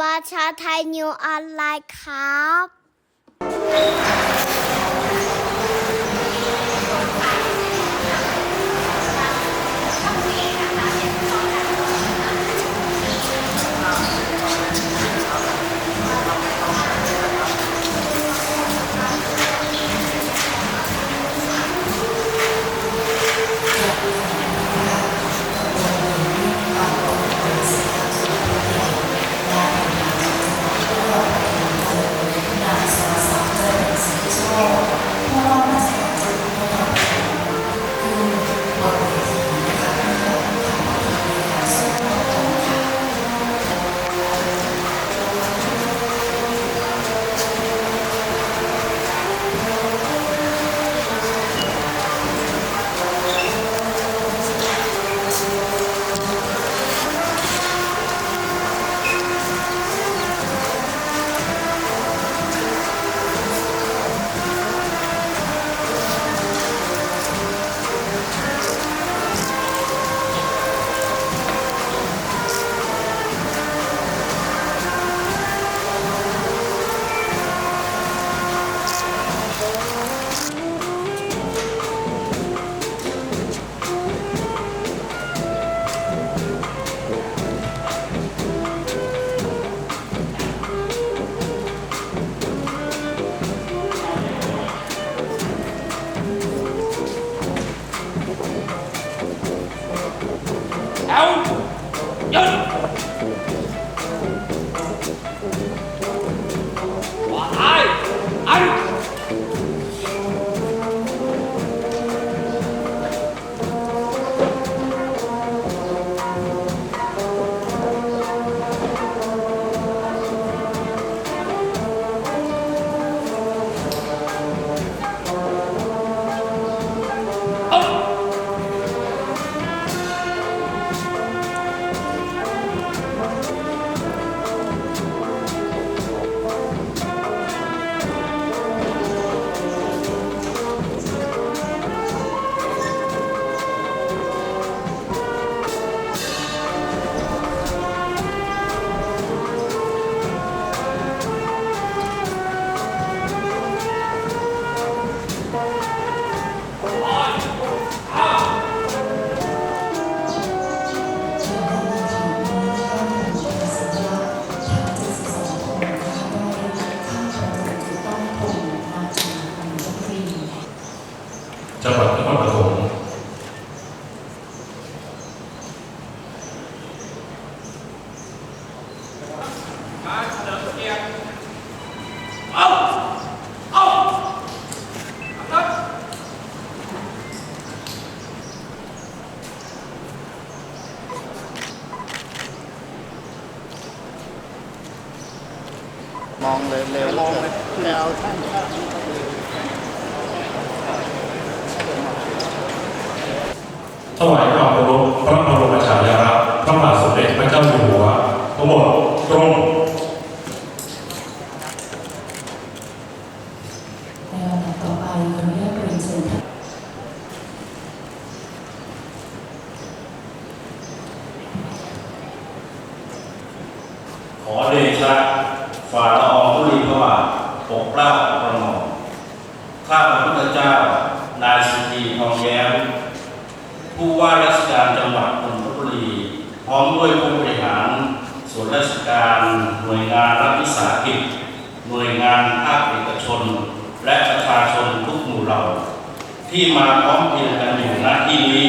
ประชาไทยนิวออนไลน์ครับ มองเร็วๆมองเลยแล้วท่านถวายความเคารพพระบรมฉายาลักษณ์พระบาทสมเด็จพระเจ้าอยู่หัวทั้งหมดตรง ในลำดับต่อไปขออนุญาตเรียนเชิญท่าน ขอเดชะฝ่าละอองธุลีพระบาทปกเกล้าประหม่อมข้าพระพุทธเจ้า นายสุธีทองแย้ม ผู้ว่าราชการจังหวัดนนทบุรี พร้อมด้วยผู้บริหาร ส่วนราชการ ห น่วยงานรัฐวิสาหกิจ หน่วยงานภาคเอกชน และประชาชนทุกหมู่เหล่า ที่มาพร้อมเพรียงกันอยู่ณที่นี้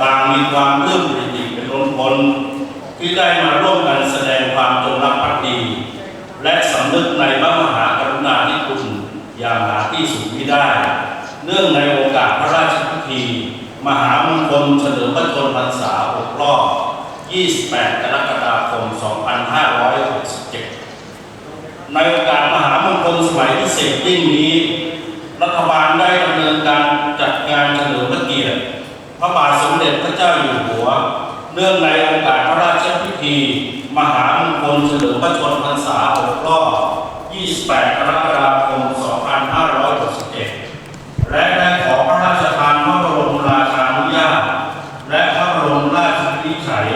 ต่างมีความเลื่อมปริเป็นล้นพ้นที่ได้มาร่วมกันแสดงความจงรักภักดี และสำนึกในพระมหากรุณาธิคุณอย่างหาที่สุดมิได้ เนื่องในโอกาสพระราชพิธี มหามงคลเฉลิมพระชนมพรรษา6รอบ 28 กรก 2567 ในโอกาสมหามงคลสมัยพิเศษยิ่งนี้ รัฐบาลได้ดำเนินการจัดงานเฉลิมพระเกียรติพระบาทสมเด็จพระเจ้าอยู่หัว เนื่องในโอกาสพระราชพิธี มหามงคลเฉลิมพระชนมพรรษา6รอบ28 กรกฎาคม 2567 และได้ขอพระราชทานพระบรมราชานุญาต และพระบรมราชวินิจฉัย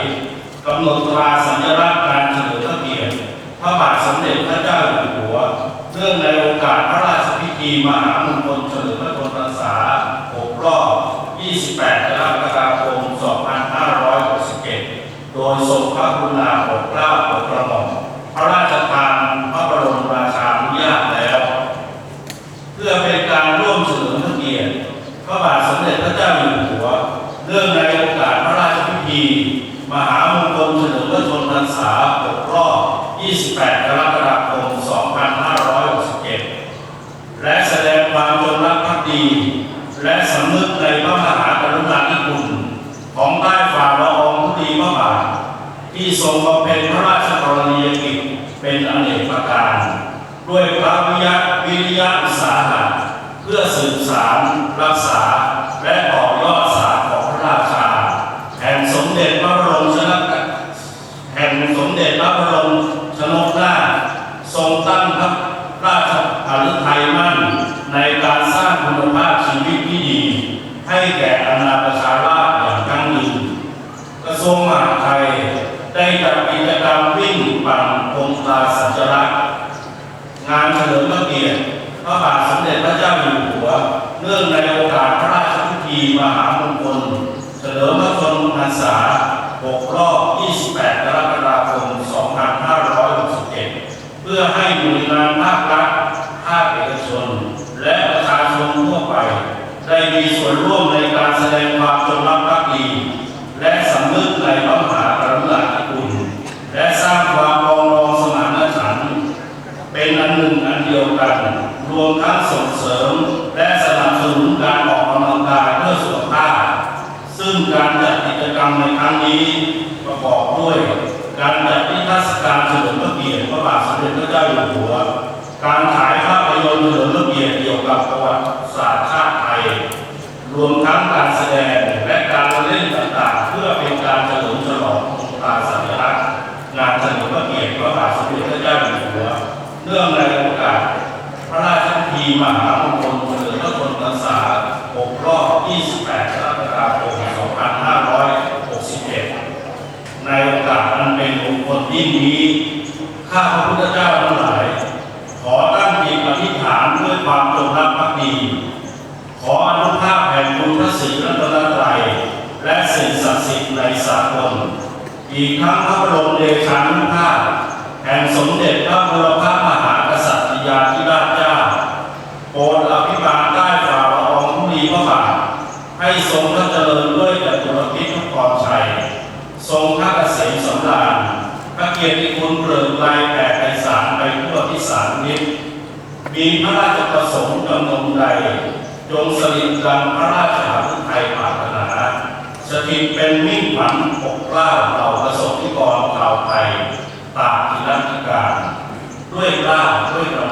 กำหนดตราสัญลักษณ์การเฉลิมพระเกียรติ พระบาทสมเด็จพระเจ้าอยู่หัว เนื่องในโอกาสพระราชพิธีมหามงคลเฉลิมพระชนมพรรษา6รอบ 28 กรกฎาคม 2567 โดยทรง พระกุณาโปรดเกล้าโปรดกระหม่อมพระราชทานพระบรมราชานุญาตแล้ว เพื่อเป็นการร่วมเฉลิมพระเกียรติพระบาทสมเด็จพระเจ้าอยู่หัวเนื่องในโอกาสพระราชพิธีมหามงคลเฉลิมพระชนมพรรษา6รอบ 28 กรกฎาคม 2567และแสดงความจงรักภักดี และสำนึกในพระมหากรุณาธิคุณของใต้ฝ่าละอองธุลีพระบาท ที่ทรงบำเพ็ญพระราชกรณียกิจเป็นอเนกประการ ด้วยพระวิยะวิริยะอุตสาหะเพื่อสืบสารรักษา และต่อยอดสารของพระราชา แห่งสมเด็จพระบรมชนกแห่งสมเด็จพระบรมชนกนาถทรงตั้งพระราชอฤทัยมั่น ในการสร้างคุณภาพชีวิตที่ดี ให้แก่อาณาประชาราษฎร์อย่างยั่งยืน กระทรวงมหาดไทยได้จัดกิจกรรมวิ่งปั่นองค์ตราสัญลักษณ์ งานเฉลิมพระเกียรติพระบาทสมเด็จพระเจ้าอยู่หัว เนื่องในโอกาสพระราชพิธีมหามงคล เฉลิมพระชนมพ รรษา6รอบ 28 กรกฎาคม 2567เพื่อให้หน่วยงานภาครัฐ ภาคเอกชน และประชาชนทั่วไป ได้มีส่วนร่วมในการแสดงความจงรักภักดี และสำนึกในพระมหากรุณาธิคุณ และสร้างความปรองดองสมานฉันท์เป็นอันหนึ่งอันเดียวกัน รวมทั้งส่งเสริมและสนับสนุนการออกกำลังกายเพื่อสุข ซึ่งการจัดกิจกรรมในครั้งนี้ประกอบด้วย การจัดนิทรรศการเฉลิมพระเกียรติพระบาทสมเด็จพระเจ้าอยู่หัว การฉายภาพยนตร์เฉลิมพระเกียรติเกี่ยวกับประวัติศาสตร์ชาติไทย รวมทั้งการแสดงและการเล่นต่างๆ เพื่อเป็นการเฉลิมฉลององค์การสัญลักษณ์งานเฉลิมพระเกียรติพระบาทสมเด็จพระเจ้าอยู่หัว เนื่องในโอกาสพระราชพิธีมหามงคลเฉลิมพระชนมพรรษา 6 รอบ 28 กรกฎาคม 2567 ในโอกาสอันเป็นมงคลยิ่งนี้ ข้าพระพุทธเจ้าทั้งหลาย ขอตั้งจิตอธิษฐานด้วยความจงรักภักดี ขออนุภาพแห่งคุณพระศรีรัตนตรัยและสิ่งศักดิ์สิทธิ์ในสากลอีกทั้งพระบรมเดชานุภาพแห่งสมเด็จพระบรมมหากษัตริยาธิราชเจ้าโปรดอภิบาลได้ฝ่าละอองธุลีพระบาทให้ทรงพระเจริญด้วยจตุรพิทุกกรชัย ทรงพระเกษมสำราญพระเกียรติคุณเกริก มีพระราชประสงค์ดำรงใดจงสลิดดังพระราชหฤทัยปรารถนาสถิตเป็นมิ่งขวัญปกกล้าเหล่าประสบนิกรชาไทยตากทิรัติการ ด้วยกล้าด้วยกระ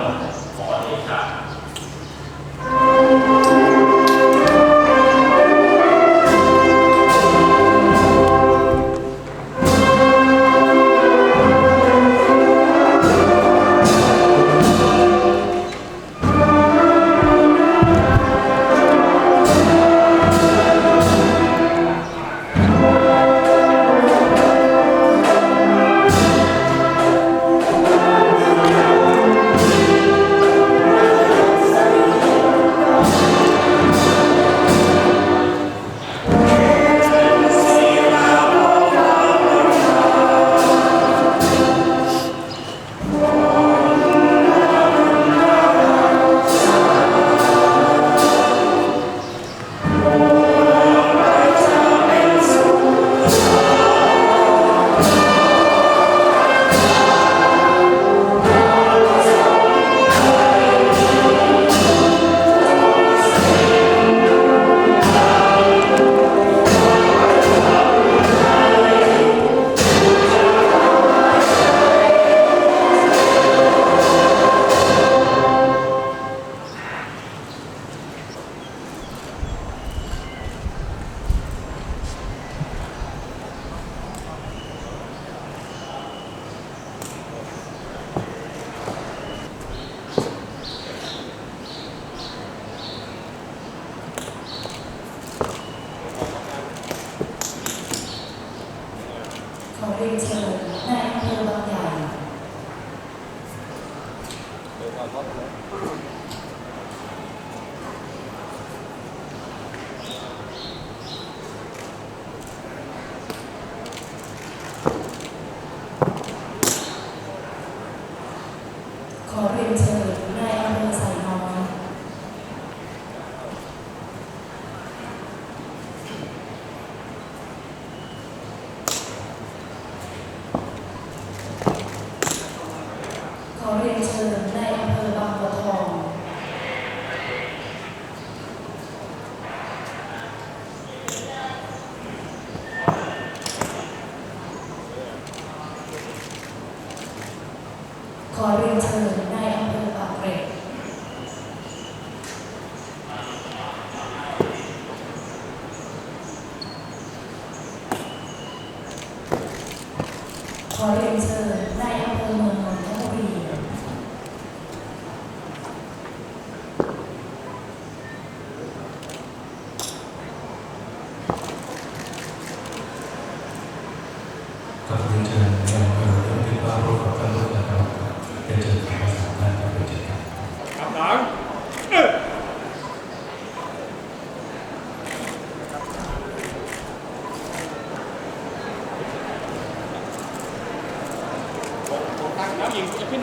ขอเรียนเชิญนายอำเภอไซน้อยขอเรียนเชิญนายอำเภอบางบัวทอง ขอ เชิญในอำเภอปากเกร็ดขอเรียนเชิญนายอำเภอเมืองนนทบุรี กับเรียนเชิญในอำเภอเรื่องที่ว่าร่วมกับท่านผู้จัดการเป็นเชิญของภาษาได้ครับเป็นเชิญครับ กำลังเออตั้งแล้วยิงจะขึ้น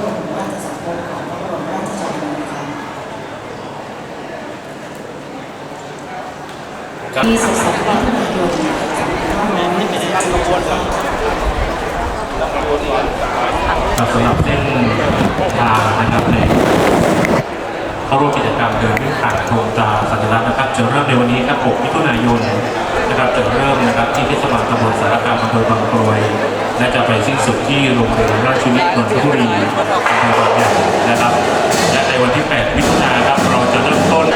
กรมราชสังคมของพระบรมราชชนนีค่ะ ที่สุดสัปดาห์มิถุนายนสำหรับเส้นทางนะครับในเข้าร่วมกิจกรรมเดินวิ่งผ่านโครงตาสัญลักษณ์นะครับจะเริ่มในวันนี้ครับ 6 มิถุนายนนะครับจะเริ่มนะครับที่เทศบาลตำบลสารคามอำเภอบางกรวยและจะไปสิ้นสุดที่โรงเรียนราชวิทย์นนทบุรีอำเภอบางใหญ่นะครับและในวันที่ 8 มิถุนายนครับเราจะเริ่มต้น